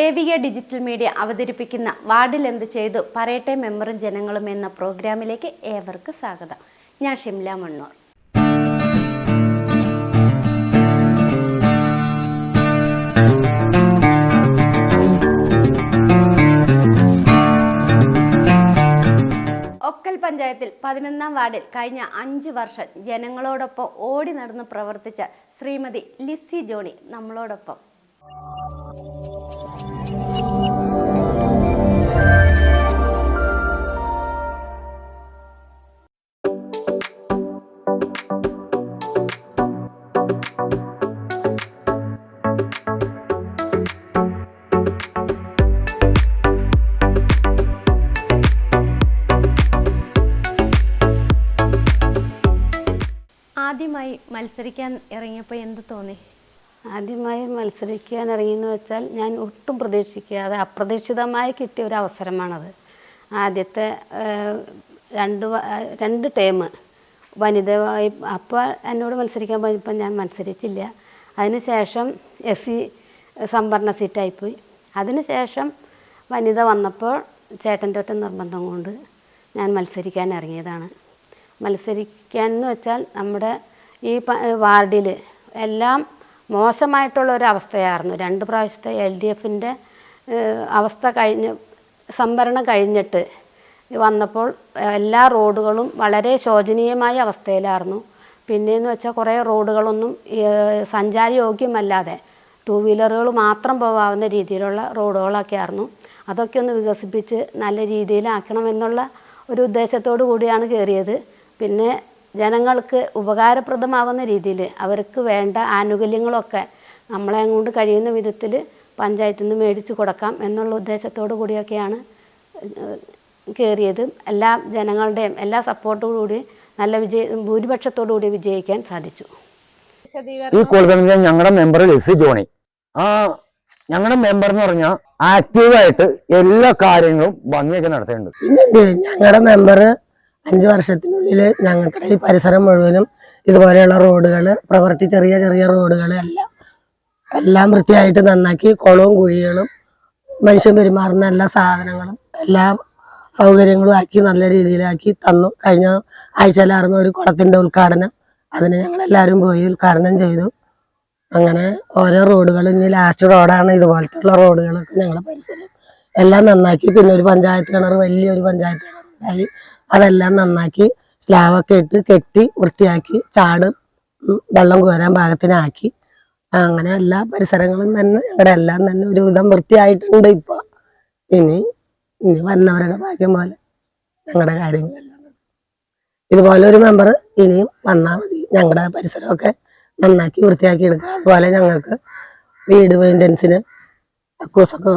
Devika digital media അവതരിപ്പിക്കുന്ന വാർഡിൽ എന്ത് ചെയ്തു? പറയട്ടെ മെമ്പറും ജനങ്ങളും എന്ന പ്രോഗ്രാമിലേക്ക് ഏവർക്ക് സ്വാഗതം. ഞാൻ ഷിംല മണ്ണൂർ. ഒക്കൽ പഞ്ചായത്തിൽ പതിനൊന്നാം വാർഡിൽ കഴിഞ്ഞ അഞ്ച് വർഷം ജനങ്ങളോടൊപ്പം ഓടി നടന്ന് പ്രവർത്തിച്ച ശ്രീമതി ലിസി ജോണി നമ്മളോടൊപ്പം. മത്സരിക്കാൻ ഇറങ്ങിയപ്പോൾ എന്ത് തോന്നി? ആദ്യമായി മത്സരിക്കാൻ ഇറങ്ങിയെന്ന് വെച്ചാൽ ഞാൻ ഒട്ടും പ്രതീക്ഷിക്കാതെ അപ്രതീക്ഷിതമായി കിട്ടിയ ഒരു അവസരമാണത്. ആദ്യത്തെ രണ്ട് രണ്ട് ടേം വനിതയായി അപ്പോൾ എന്നോട് മത്സരിക്കാൻ പറഞ്ഞപ്പോൾ ഞാൻ മത്സരിച്ചില്ല. അതിനുശേഷം എസ് സി സംവരണ സീറ്റായിപ്പോയി അതിനുശേഷം വനിത വന്നപ്പോൾ ചേട്ടന്റെ ഒറ്റ നിർബന്ധം കൊണ്ട് ഞാൻ മത്സരിക്കാൻ ഇറങ്ങിയതാണ്. മത്സരിക്കാൻ എന്ന് വെച്ചാൽ നമ്മുടെ ഈ വാർഡിൽ എല്ലാം മോശമായിട്ടുള്ള ഒരു അവസ്ഥയായിരുന്നു. രണ്ട് പ്രാവശ്യത്തെ എൽ ഡി എഫിന്റെ അവസ്ഥ കഴിഞ്ഞ് സംവരണം കഴിഞ്ഞിട്ട് വന്നപ്പോൾ എല്ലാ റോഡുകളും വളരെ ശോചനീയമായ അവസ്ഥയിലായിരുന്നു. പിന്നെയെന്ന് വെച്ചാൽ കുറേ റോഡുകളൊന്നും സഞ്ചാരയോഗ്യമല്ലാതെ ടൂ വീലറുകൾ മാത്രം പോകാവുന്ന രീതിയിലുള്ള റോഡുകളൊക്കെ ആയിരുന്നു അതൊക്കെ ഒന്ന് വികസിപ്പിച്ച് നല്ല രീതിയിലാക്കണമെന്നുള്ള ഒരു ഉദ്ദേശത്തോടു കൂടിയാണ് കയറിയത് പിന്നെ ജനങ്ങൾക്ക് ഉപകാരപ്രദമാകുന്ന രീതിയിൽ അവർക്ക് വേണ്ട ആനുകൂല്യങ്ങളൊക്കെ നമ്മളെ കൊണ്ട് കഴിയുന്ന വിധത്തിൽ പഞ്ചായത്തിൽ നിന്ന് മേടിച്ചു കൊടുക്കാം എന്നുള്ള ഉദ്ദേശത്തോടു കൂടിയൊക്കെയാണ് കയറിയത്. എല്ലാ ജനങ്ങളുടെയും എല്ലാ സപ്പോർട്ടോടുകൂടി നല്ല വിജയ ഭൂരിപക്ഷത്തോടു കൂടി വിജയിക്കാൻ സാധിച്ചു. ഈ കോൾഗണിലെ ഞങ്ങളുടെ മെമ്പർ ലിസി ജോണി. ആ ഞങ്ങളുടെ മെമ്പർ എന്ന് പറഞ്ഞാൽ ആക്റ്റീവായിട്ട് എല്ലാ കാര്യങ്ങളും ഭംഗിയൊക്കെ നടത്തേണ്ടത് ഞങ്ങളുടെ മെമ്പർ അഞ്ച് വർഷത്തിനുള്ളിൽ ഞങ്ങളുടെ ഈ പരിസരം മുഴുവനും ഇതുപോലെയുള്ള റോഡുകൾ പ്രവൃത്തി ചെറിയ ചെറിയ റോഡുകൾ എല്ലാം എല്ലാം വൃത്തിയായിട്ട് നന്നാക്കി കുളവും കുഴികളും മനുഷ്യൻ പെരുമാറുന്ന എല്ലാ സാധനങ്ങളും എല്ലാ സൗകര്യങ്ങളും ആക്കി നല്ല രീതിയിലാക്കി തന്നു. കഴിഞ്ഞ ആഴ്ചയിലായിരുന്നു ഒരു കുളത്തിന്റെ ഉദ്ഘാടനം. അതിന് ഞങ്ങളെല്ലാവരും പോയി ഉദ്ഘാടനം ചെയ്തു. അങ്ങനെ ഓരോ റോഡുകൾ ഇനി ലാസ്റ്റ് റോഡാണ് ഇതുപോലത്തെ ഉള്ള റോഡുകളൊക്കെ ഞങ്ങളുടെ പരിസരം എല്ലാം നന്നാക്കി. പിന്നെ ഒരു പഞ്ചായത്ത് കിണർ വലിയൊരു പഞ്ചായത്ത് കിണർ ഉണ്ടായി അതെല്ലാം നന്നാക്കി സ്ലാവൊക്കെ ഇട്ട് കെട്ടി വൃത്തിയാക്കി ചാട് വെള്ളം കോരാൻ പാകത്തിനാക്കി. അങ്ങനെ എല്ലാ പരിസരങ്ങളും തന്നെ ഞങ്ങളുടെ എല്ലാം തന്നെ ഒരുവിധം വൃത്തിയായിട്ടുണ്ട് ഇപ്പൊ. ഇനി ഇനി വന്നവരുടെ ഭാഗ്യം പോലെ ഞങ്ങളുടെ കാര്യങ്ങളെല്ലാം ഇതുപോലെ ഒരു മെമ്പർ ഇനിയും വന്നാൽ മതി. ഞങ്ങളുടെ പരിസരമൊക്കെ നന്നാക്കി വൃത്തിയാക്കി എടുക്കുക അതുപോലെ ഞങ്ങൾക്ക് വീട് മെയിന്റനൻസിന് അക്കൂസൊക്കെ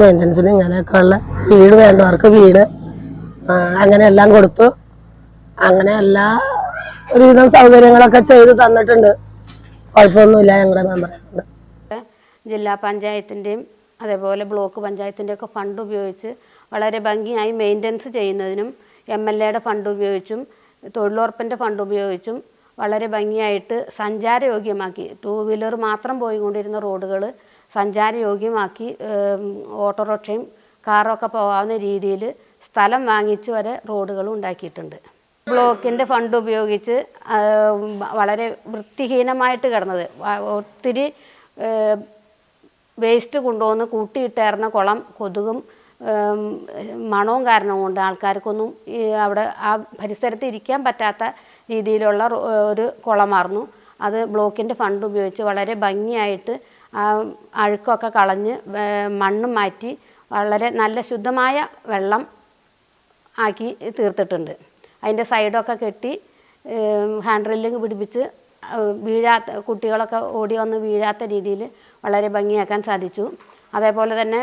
മെയിന്റനൻസിന് ഇങ്ങനെയൊക്കെ ഉള്ള വീട് വേണ്ടവർക്ക് വീട് അങ്ങനെ എല്ലാം കൊടുത്തു. അങ്ങനെ എല്ലാ ഒരുവിധം സൗകര്യങ്ങളൊക്കെ ചെയ്തു തന്നിട്ടുണ്ട്. കുഴപ്പമൊന്നുമില്ല ഞങ്ങളുടെ മെമ്പറെ ജില്ലാ പഞ്ചായത്തിന്റെയും അതേപോലെ ബ്ലോക്ക് പഞ്ചായത്തിന്റെ ഒക്കെ ഫണ്ട് ഉപയോഗിച്ച് വളരെ ഭംഗിയായി മെയിന്റനൻസ് ചെയ്യുന്നതിനും എം എൽ എയുടെ ഫണ്ട് ഉപയോഗിച്ചും തൊഴിലുറപ്പിന്റെ ഫണ്ട് ഉപയോഗിച്ചും വളരെ ഭംഗിയായിട്ട് സഞ്ചാരയോഗ്യമാക്കി. ടൂ വീലർ മാത്രം പോയിക്കൊണ്ടിരുന്ന റോഡുകൾ സഞ്ചാരയോഗ്യമാക്കി ഓട്ടോറിക്ഷയും കാറൊക്കെ പോകാവുന്ന രീതിയിൽ സ്ഥലം വാങ്ങിച്ച് വരെ റോഡുകളും ഉണ്ടാക്കിയിട്ടുണ്ട്. ബ്ലോക്കിന്റെ ഫണ്ട് ഉപയോഗിച്ച് വളരെ വൃത്തിഹീനമായിട്ട് കിടന്നത്. ഒത്തിരി വേസ്റ്റ് കൊണ്ടുവന്ന് കൂട്ടിയിട്ടായിരുന്ന കുളം കൊതുകും മണവും കാരണം കൊണ്ട് ആൾക്കാർക്കൊന്നും അവിടെ ആ പരിസരത്ത് ഇരിക്കാൻ പറ്റാത്ത രീതിയിലുള്ള ഒരു കുളമായിരുന്നു അത് ബ്ലോക്കിന്റെ ഫണ്ട് ഉപയോഗിച്ച് വളരെ ഭംഗിയായിട്ട് ആ അഴുക്കൊക്കെ കളഞ്ഞ് മണ്ണ് മാറ്റി വളരെ നല്ല ശുദ്ധമായ വെള്ളം ആക്കി തീർത്തിട്ടുണ്ട്. അതിന്റെ സൈഡൊക്കെ കെട്ടി ഹാൻഡ് റെല്ലിങ് പിടിപ്പിച്ച് വീഴാത്ത കുട്ടികളൊക്കെ ഓടി വന്ന് വീഴാത്ത രീതിയിൽ വളരെ ഭംഗിയാക്കാൻ സാധിച്ചു. അതേപോലെ തന്നെ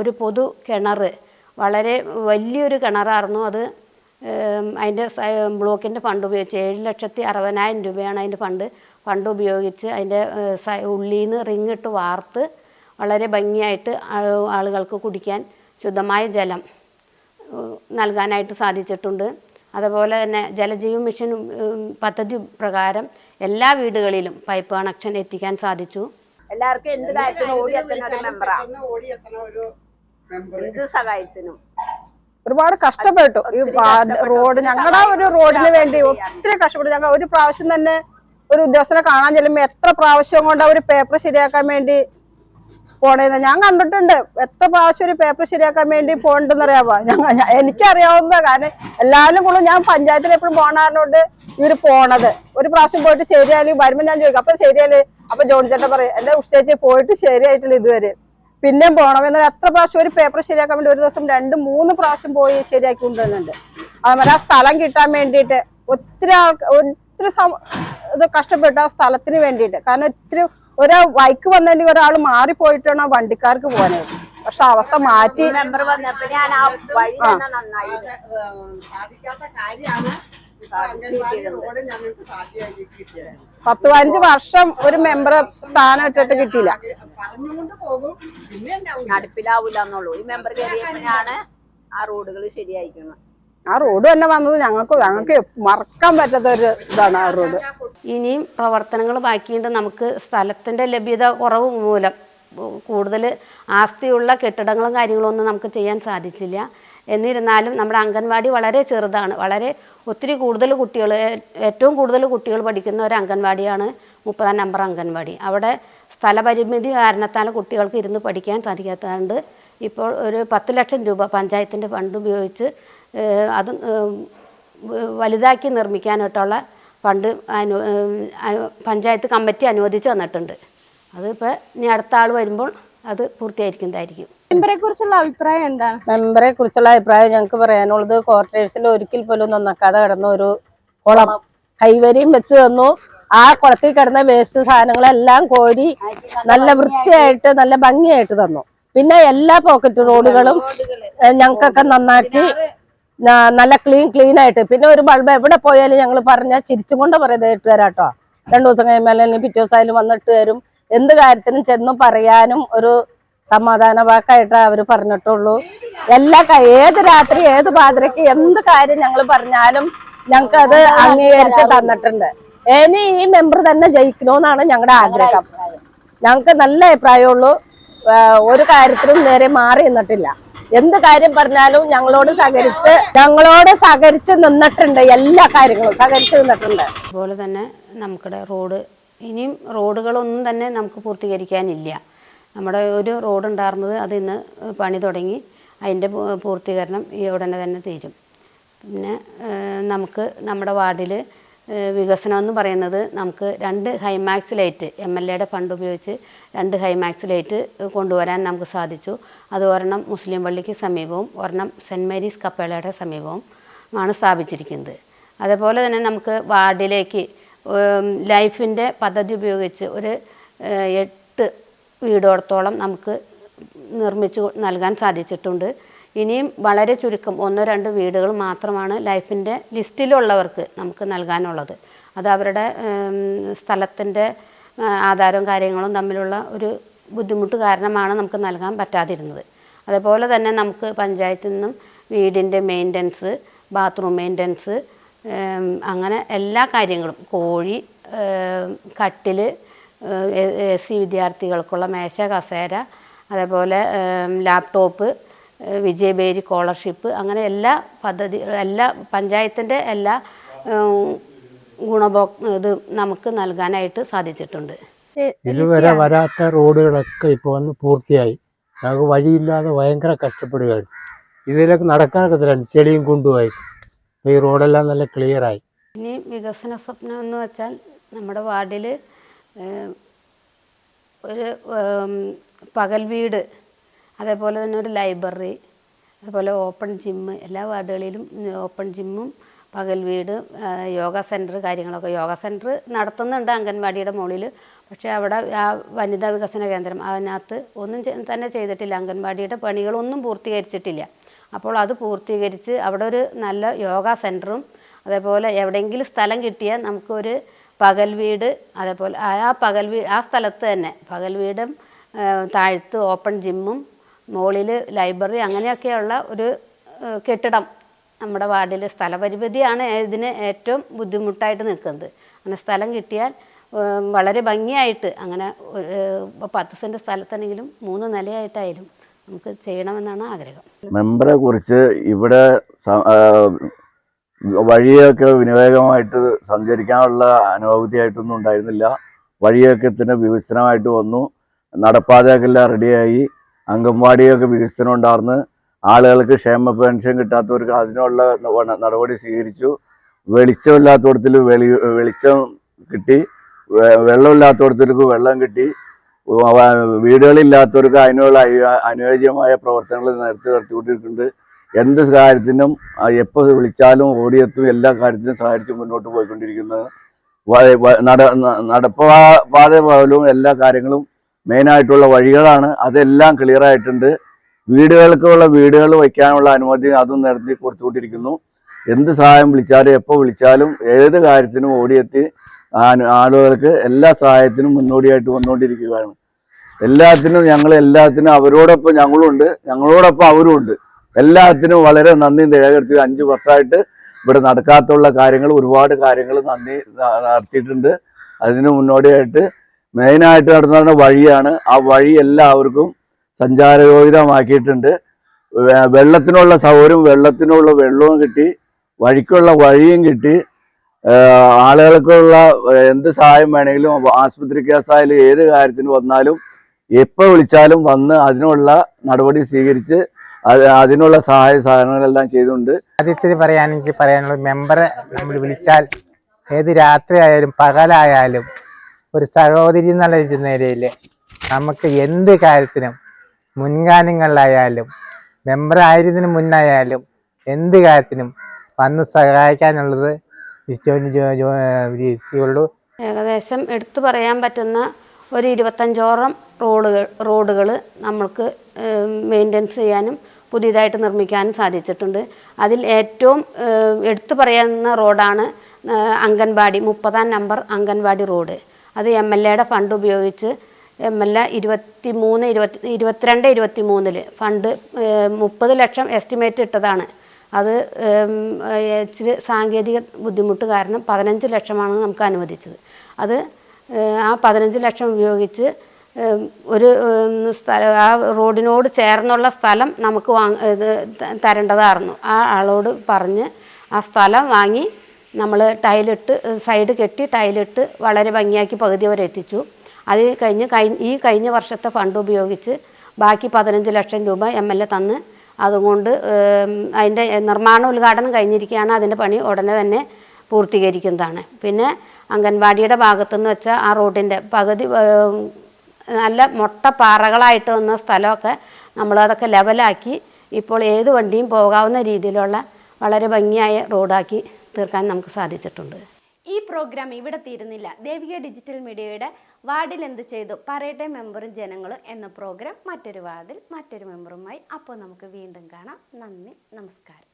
ഒരു പൊതു കിണർ വളരെ വലിയൊരു കിണറായിരുന്നു അത്. അതിന്റെ ബ്ലോക്കിന്റെ ഫണ്ട് ഉപയോഗിച്ച് ഏഴ് ലക്ഷത്തി അറുപതിനായിരം രൂപയാണ് അതിന്റെ ഫണ്ട്. ഫണ്ട് ഉപയോഗിച്ച് അതിന്റെ ഉള്ളിൽ നിന്ന് റിങ്ങിട്ട് വാർത്ത് വളരെ ഭംഗിയായിട്ട് ആളുകൾക്ക് കുടിക്കാൻ ശുദ്ധമായ ജലം. നൽകാനായിട്ട് സാധിച്ചിട്ടുണ്ട്. അതുപോലെ തന്നെ ജലജീവ മിഷൻ പദ്ധതി പ്രകാരം എല്ലാ വീടുകളിലും പൈപ്പ് കണക്ഷൻ എത്തിക്കാൻ സാധിച്ചു. എല്ലാവർക്കും എന്ത് കാര്യത്തിനും ഒരു സഹായത്തിനും. ഒരുപാട് കഷ്ടപ്പെട്ടു. ഈ. റോഡ് ഞങ്ങളുടെ ഒരു റോഡിന് വേണ്ടി. ഒത്തിരി കഷ്ടപ്പെട്ടു. ഞങ്ങൾ ഒരു പ്രാവശ്യം തന്നെ ഒരു ഉദ്യോഗസ്ഥനെ കാണാൻ ചെല്ലുമ്പോൾ എത്ര പ്രാവശ്യം കൊണ്ട് അവർ പേപ്പർ ശരിയാക്കാൻ വേണ്ടി പോണേന്ന്. ഞാൻ കണ്ടിട്ടുണ്ട്. എത്ര പ്രാവശ്യം ഒരു പേപ്പർ ശരിയാക്കാൻ വേണ്ടി പോകണ്ടെന്ന് അറിയാമോ എനിക്കറിയാവുന്ന കാരണം എല്ലാവരും കൂടെ ഞാൻ പഞ്ചായത്തിൽ എപ്പോഴും പോണാറിനോട് ഇവർ പോണത്. ഒരു പ്രാവശ്യം പോയിട്ട് ശരിയായാലും വരുമ്പോ ഞാൻ ചോദിക്കും അപ്പൊ ശരിയല്ലേ? അപ്പൊ ജോണി ചേട്ടൻ പറയും എന്റെ ഉച്ചേച്ചി പോയിട്ട് ശരിയായിട്ടില്ല ഇതുവരെ? പിന്നെയും പോകണം എന്നാൽ എത്ര പ്രാവശ്യം ഒരു പേപ്പർ ശരിയാക്കാൻ വേണ്ടി ഒരു ദിവസം രണ്ട് മൂന്ന് പ്രാവശ്യം പോയി ശരിയാക്കി കൊണ്ടുവരുന്നുണ്ട് അതുപോലെ ആ സ്ഥലം കിട്ടാൻ വേണ്ടിയിട്ട് ഒത്തിരി ആൾക്ക് ഒത്തിരി ഇത് കഷ്ടപ്പെട്ടു ആ സ്ഥലത്തിന് വേണ്ടിയിട്ട്. കാരണം ഒത്തിരി ഒരാ ബൈക്ക് വന്നതിൽ ഒരാൾ മാറിപ്പോയിട്ടാണ് ആ വണ്ടിക്കാർക്ക് പോകാനേ പക്ഷെ അവസ്ഥ മാറ്റി പത്ത് പതിനഞ്ച് വർഷം ഒരു മെമ്പർ സ്ഥാനം ഇട്ടിട്ട് കിട്ടിയില്ല. നടപ്പിലാവൂല എന്നുള്ളൂ ഈ മെമ്പർ കയറിയപ്പോഴാണ് ആ റോഡുകൾ ശരിയായിരിക്കുന്നത് ആ റോഡ് തന്നെ വന്നത് ഞങ്ങൾക്ക് ഞങ്ങൾക്ക് മറക്കാൻ പറ്റാത്ത ഒരു ഇതാണ് ആ റോഡ്. ഇനിയും പ്രവർത്തനങ്ങൾ ബാക്കിയുണ്ട്. നമുക്ക് സ്ഥലത്തിന്റെ ലഭ്യത കുറവ് മൂലം കൂടുതൽ ആസ്തിയുള്ള കെട്ടിടങ്ങളും കാര്യങ്ങളും ഒന്നും നമുക്ക് ചെയ്യാൻ സാധിച്ചില്ല. എന്നിരുന്നാലും നമ്മുടെ അംഗൻവാടി വളരെ ചെറുതാണ്. വളരെ ഒത്തിരി കൂടുതൽ കുട്ടികൾ ഏറ്റവും കൂടുതൽ കുട്ടികൾ പഠിക്കുന്ന ഒരു അംഗൻവാടിയാണ് മുപ്പതാം നമ്പർ അംഗൻവാടി. അവിടെ സ്ഥലപരിമിതി കാരണത്താൽ കുട്ടികൾക്ക് ഇരുന്ന് പഠിക്കാൻ സാധിക്കാത്തതുകൊണ്ട് ഇപ്പോൾ ഒരു പത്ത് ലക്ഷം രൂപ പഞ്ചായത്തിന്റെ ഫണ്ട് ഉപയോഗിച്ച് അത് വലുതാക്കി നിർമ്മിക്കാനായിട്ടുള്ള ഫണ്ട് അനു പഞ്ചായത്ത് കമ്മിറ്റി അനുവദിച്ച് തന്നിട്ടുണ്ട്. അതിപ്പോൾ ഇനി അടുത്ത ആൾ വരുമ്പോൾ അത് പൂർത്തിയായിരിക്കുന്നതായിരിക്കും മെമ്പറെ കുറിച്ചുള്ള അഭിപ്രായം എന്താണ്? മെമ്പറെ കുറിച്ചുള്ള അഭിപ്രായം ഞങ്ങൾക്ക് പറയാനുള്ളത് ക്വാർട്ടേഴ്സിൽ ഒരിക്കൽ പോലും നന്നാക്കാതെ കിടന്ന ഒരു കുളം. കൈവരിയും വെച്ച് തന്നു. ആ കുളത്തിൽ കിടന്ന വേസ്റ്റ് സാധനങ്ങളെല്ലാം കോരി നല്ല വൃത്തിയായിട്ട് നല്ല ഭംഗിയായിട്ട് തന്നു. പിന്നെ എല്ലാ പോക്കറ്റ് റോഡുകളും ഞങ്ങൾക്കൊക്കെ നന്നാക്കി. നല്ല ക്ലീൻ ക്ലീൻ ആയിട്ട്. പിന്നെ ഒരു ബൾബ് എവിടെ പോയാലും ഞങ്ങൾ പറഞ്ഞാൽ ചിരിച്ചും കൊണ്ട് പറയുന്നത് ഇട്ട് തരാം കേട്ടോ രണ്ടു ദിവസം കഴിയുമ്പോൾ അല്ലെങ്കിൽ പിറ്റേ ദിവസം ആയാലും വന്നിട്ട് തരും. എന്ത് കാര്യത്തിനും ചെന്ന് പറയാനും ഒരു സമാധാന വാക്കായിട്ട് അവർ പറഞ്ഞിട്ടുള്ളൂ. എല്ലാ ഏത് രാത്രി ഏത് പാതിരക്ക് എന്ത് കാര്യം ഞങ്ങൾ പറഞ്ഞാലും ഞങ്ങൾക്ക് അത് അംഗീകരിച്ച് തന്നിട്ടുണ്ട്. ഇനി ഈ മെമ്പർ തന്നെ ജയിക്കണമെന്നാണ് ഞങ്ങളുടെ ആഗ്രഹം. ഞങ്ങൾക്ക് നല്ല അഭിപ്രായമുള്ളൂ. ഒരു കാര്യത്തിലും നേരെ മാറി നിന്നിട്ടില്ല. എന്ത് കാര്യം പറഞ്ഞാലും ഞങ്ങളോട് സഹകരിച്ച് ഞങ്ങളോട് സഹകരിച്ച് നിന്നിട്ടുണ്ട് എല്ലാ കാര്യങ്ങളും സഹകരിച്ച് നിന്നിട്ടുണ്ട്. അതുപോലെ തന്നെ നമുക്കിടെ റോഡ് ഇനിയും റോഡുകളൊന്നും തന്നെ നമുക്ക് പൂർത്തീകരിക്കാനില്ല. നമ്മുടെ ഒരു റോഡ് ഉണ്ടായിരുന്നത് അത് ഇന്ന് പണി തുടങ്ങി അതിന്റെ പൂർത്തീകരണം ഈ ഉടനെ തന്നെ തീരും. പിന്നെ നമുക്ക് നമ്മുടെ വാർഡിൽ വികസനം എന്ന് പറയുന്നത് നമുക്ക് രണ്ട് ഹൈമാക്സ് ലൈറ്റ് എം എൽ എയുടെ ഫണ്ട് ഉപയോഗിച്ച് രണ്ട് ഹൈമാക്സ് ലൈറ്റ് കൊണ്ടുവരാൻ നമുക്ക് സാധിച്ചു. അത് ഒരെണ്ണം മുസ്ലിം പള്ളിക്ക് സമീപവും ഒരെണ്ണം സെന്റ് മേരീസ് കപ്പേളയുടെ സമീപവും ആണ് സ്ഥാപിച്ചിരിക്കുന്നത്. അതേപോലെ തന്നെ നമുക്ക് വാർഡിലേക്ക് ലൈഫിന്റെ പദ്ധതി ഉപയോഗിച്ച് ഒരു എട്ട് വീടോടത്തോളം നമുക്ക് നിർമ്മിച്ചു നൽകാൻ സാധിച്ചിട്ടുണ്ട്. ഇനിയും വളരെ ചുരുക്കം ഒന്നോ രണ്ട് വീടുകൾ മാത്രമാണ് ലൈഫിന്റെ ലിസ്റ്റിലുള്ളവർക്ക് നമുക്ക് നൽകാനുള്ളത്. അത് അവരുടെ സ്ഥലത്തിന്റെ ആധാരവും കാര്യങ്ങളും തമ്മിലുള്ള ഒരു ബുദ്ധിമുട്ട് കാരണമാണ് നമുക്ക് നൽകാൻ പറ്റാതിരുന്നത്. അതേപോലെ തന്നെ നമുക്ക് പഞ്ചായത്തിൽ നിന്നും വീടിന്റെ മെയിന്റനൻസ് ബാത്റൂം മെയിന്റനൻസ് അങ്ങനെ എല്ലാ കാര്യങ്ങളും കോഴി കട്ടിൽ എ സി വിദ്യാർത്ഥികൾക്കുള്ള മേശ കസേര അതേപോലെ ലാപ്ടോപ്പ് വിജയബേരി സ്കോളർഷിപ്പ് അങ്ങനെ എല്ലാ പദ്ധതി എല്ലാ പഞ്ചായത്തിന്റെ എല്ലാ ഗുണഭോക് ഗുണഭോ ഇത് നമുക്ക് നൽകാനായിട്ട് സാധിച്ചിട്ടുണ്ട്. ഇതുവരെ വരാത്ത റോഡുകളൊക്കെ ഇപ്പോൾ വന്ന് പൂർത്തിയായി. ഞങ്ങൾക്ക് വഴിയില്ലാതെ ഭയങ്കര കഷ്ടപ്പെടുകയാണ്. ഇതിലൊക്കെ നടക്കാനൊക്കെ ചെളിയും കൊണ്ടുപോയി ഈ റോഡെല്ലാം നല്ല ക്ലിയറായി. ഇനി വികസന സ്വപ്നം എന്ന് വെച്ചാൽ നമ്മുടെ വാർഡിൽ ഒരു പകൽ വീട് അതേപോലെ തന്നെ ഒരു ലൈബ്രറി അതുപോലെ ഓപ്പൺ ജിമ്മ് എല്ലാ വാർഡുകളിലും ഓപ്പൺ ജിമ്മും പകൽ വീട് യോഗ സെന്റർ കാര്യങ്ങളൊക്കെ. യോഗ സെന്റർ നടത്തുന്നുണ്ട് അംഗൻവാടിയുടെ മുകളിൽ പക്ഷേ അവിടെ ആ വനിതാ വികസന കേന്ദ്രം അതിനകത്ത് ഒന്നും തന്നെ ചെയ്തിട്ടില്ല. അംഗൻവാടിയുടെ പണികളൊന്നും പൂർത്തീകരിച്ചിട്ടില്ല. അപ്പോൾ അത് പൂർത്തീകരിച്ച് അവിടെ ഒരു നല്ല യോഗ സെന്ററും അതേപോലെ എവിടെയെങ്കിലും സ്ഥലം കിട്ടിയാൽ നമുക്കൊരു പകൽ വീട് അതേപോലെ ആ പകൽ വീ ആ സ്ഥലത്ത് തന്നെ. പകൽ വീടും താഴ്ത്ത് ഓപ്പൺ ജിമ്മും മുകളിൽ ലൈബ്രറി അങ്ങനെയൊക്കെയുള്ള ഒരു കെട്ടിടം നമ്മുടെ വാർഡിൽ സ്ഥലപരിമിതിയാണ് ഇതിന് ഏറ്റവും ബുദ്ധിമുട്ടായിട്ട് നിൽക്കുന്നത്. അങ്ങനെ സ്ഥലം കിട്ടിയാൽ വളരെ ഭംഗിയായിട്ട് അങ്ങനെ പത്ത് സെന്റ് സ്ഥലത്താണെങ്കിലും മൂന്ന് നിലയായിട്ടായാലും നമുക്ക് ചെയ്യണമെന്നാണ് ആഗ്രഹം. മെമ്പറെ കുറിച്ച് ഇവിടെ വഴിയൊക്കെ വിനിവേഗമായിട്ട് സഞ്ചരിക്കാനുള്ള അനുഭവത്തിയായിട്ടൊന്നും ഉണ്ടായിരുന്നില്ല. വഴിയൊക്കെ തന്നെ വികസനമായിട്ട് വന്നു. നടപ്പാതയൊക്കെ എല്ലാം റെഡിയായി അംഗൻവാടിയൊക്കെ വികസനം ഉണ്ടാർന്ന് ആളുകൾക്ക് ക്ഷേമ പെൻഷൻ കിട്ടാത്തവർക്ക് അതിനുള്ള നടപടി സ്വീകരിച്ചു. വെളിച്ചമില്ലാത്തടത്തിൽ വെളി വെളിച്ചം കിട്ടി. വെള്ളമില്ലാത്തടത്തേക്ക് വെള്ളം കിട്ടി. വീടുകളില്ലാത്തവർക്ക് അതിനുള്ള അനുയോജ്യമായ പ്രവർത്തനങ്ങൾ നേരത്തെ നടത്തിക്കൊണ്ടിരിക്കുന്നുണ്ട്. എന്ത് കാര്യത്തിനും എപ്പോൾ വിളിച്ചാലും ഓടിയെത്തും എല്ലാ കാര്യത്തിനും സഹായിച്ച് മുന്നോട്ട് പോയിക്കൊണ്ടിരിക്കുന്നത് നട നടപ്പാതെ നടപ്പാ പോലും എല്ലാ കാര്യങ്ങളും മെയിനായിട്ടുള്ള വഴികളാണ്. അതെല്ലാം ക്ലിയർ ആയിട്ടുണ്ട്. വീടുകൾക്കുള്ള വീടുകൾ വയ്ക്കാനുള്ള അനുമതി അതും നടത്തി കൊടുത്തുകൊണ്ടിരിക്കുന്നു. എന്ത് സഹായം വിളിച്ചാലും എപ്പോൾ വിളിച്ചാലും ഏത് കാര്യത്തിനും ഓടിയെത്തി ആളുകൾക്ക് എല്ലാ സഹായത്തിനും മുന്നോടിയായിട്ട് വന്നുകൊണ്ടിരിക്കുകയാണ്. എല്ലാത്തിനും ഞങ്ങൾ എല്ലാത്തിനും അവരോടൊപ്പം ഞങ്ങളുണ്ട്. ഞങ്ങളോടൊപ്പം അവരും ഉണ്ട്. എല്ലാത്തിനും വളരെ നന്ദി. രേഖപ്പെടുത്തി അഞ്ച് വർഷമായിട്ട് ഇവിടെ നടക്കാത്തുള്ള കാര്യങ്ങൾ ഒരുപാട് കാര്യങ്ങൾ നന്ദി നടത്തിയിട്ടുണ്ട്. അതിന് മുന്നോടിയായിട്ട് മെയിനായിട്ട് നടന്ന വഴിയാണ്. ആ വഴി എല്ലാവർക്കും സഞ്ചാരയോഗ്യമാക്കിയിട്ടുണ്ട്. വെള്ളത്തിനുള്ള സൗകര്യം വെള്ളത്തിനുള്ള വെള്ളവും കിട്ടി വഴിക്കുള്ള വഴിയും കിട്ടി. ആളുകൾക്കുള്ള എന്ത് സഹായം വേണമെങ്കിലും ആശുപത്രി കേസായാലും ഏത് കാര്യത്തിന് വന്നാലും എപ്പോൾ വിളിച്ചാലും വന്ന് അതിനുള്ള നടപടി സ്വീകരിച്ച് അത് അതിനുള്ള സഹായ സഹകരണങ്ങളെല്ലാം ചെയ്തുകൊണ്ട് ആദ്യത്തിൽ പറയാനെങ്കിൽ പറയാനുള്ള മെമ്പറെ നമ്മൾ വിളിച്ചാൽ ഏത് രാത്രി ആയാലും പകലായാലും ഒരു സഹോദരി എന്നുള്ള നിലയിൽ നമുക്ക് എന്ത് കാര്യത്തിനും മുൻഗാനങ്ങളിലായാലും മെമ്പർ ആയിരുന്നതിന് മുന്നായാലും എന്ത് കാര്യത്തിനും വന്ന് സഹായിക്കാനുള്ളത് ഉള്ളൂ ഏകദേശം എടുത്തു പറയാൻ പറ്റുന്ന ഒരു ഇരുപത്തഞ്ചോളം റോഡുകൾ റോഡുകൾ നമ്മൾക്ക് മെയിന്റെനൻസ് ചെയ്യാനും പുതിയതായിട്ട് നിർമ്മിക്കാനും സാധിച്ചിട്ടുണ്ട്. അതിൽ ഏറ്റവും എടുത്തു പറയുന്ന റോഡാണ് അംഗൻവാടി മുപ്പതാം നമ്പർ അംഗൻവാടി റോഡ്. അത് എം എൽ എയുടെ ഫണ്ട് ഉപയോഗിച്ച് എം എൽ എ ഇരുപത്തി മൂന്ന് ഇരുപത്തി ഇരുപത്തിരണ്ട് ഇരുപത്തി മൂന്നിൽ ഫണ്ട് മുപ്പത് ലക്ഷം എസ്റ്റിമേറ്റ് ഇട്ടതാണ്. അത് ഇച്ചിരി സാങ്കേതിക ബുദ്ധിമുട്ട് കാരണം പതിനഞ്ച് ലക്ഷമാണ് നമുക്ക് അനുവദിച്ചത്. അത് ആ പതിനഞ്ച് ലക്ഷം ഉപയോഗിച്ച് ഒരു സ്ഥലം ആ റോഡിനോട് ചേർന്നുള്ള സ്ഥലം നമുക്ക് വാങ് ഇത് തരേണ്ടതായിരുന്നു. ആ ആളോട് പറഞ്ഞ് ആ സ്ഥലം വാങ്ങി നമ്മൾ ടൈലിട്ട് സൈഡ് കെട്ടി ടൈലിട്ട് വളരെ ഭംഗിയാക്കി പകുതി വരെ എത്തിച്ചു. അത് കഴിഞ്ഞ് കഴി ഈ കഴിഞ്ഞ വർഷത്തെ ഫണ്ട് ഉപയോഗിച്ച് ബാക്കി പതിനഞ്ച് ലക്ഷം രൂപ എം എൽ എ തന്ന്. അതുകൊണ്ട് അതിന്റെ നിർമ്മാണ ഉദ്ഘാടനം കഴിഞ്ഞിരിക്കുകയാണ്. അതിന്റെ പണി ഉടനെ തന്നെ പൂർത്തീകരിക്കുന്നതാണ്. പിന്നെ അംഗൻവാടിയുടെ ഭാഗത്തുനിന്ന് വെച്ചാൽ ആ റോഡിന്റെ പകുതി നല്ല മൊട്ട പാറകളായിട്ട് വന്ന സ്ഥലമൊക്കെ നമ്മളതൊക്കെ ലെവലാക്കി ഇപ്പോൾ ഏത് വണ്ടിയും പോകാവുന്ന രീതിയിലുള്ള വളരെ ഭംഗിയായ റോഡാക്കി തീർക്കാൻ നമുക്ക് സാധിച്ചിട്ടുണ്ട്. ഈ പ്രോഗ്രാം ഇവിടെ തീരുന്നില്ല. ദേവിക ഡിജിറ്റൽ മീഡിയയുടെ വാർഡിൽ എന്ത് ചെയ്തു? പറയട്ടെ മെമ്പറും ജനങ്ങളും എന്ന പ്രോഗ്രാം മറ്റൊരു വാർഡിൽ മറ്റൊരു മെമ്പറുമായി. അപ്പോൾ നമുക്ക് വീണ്ടും കാണാം. നന്ദി നമസ്കാരം.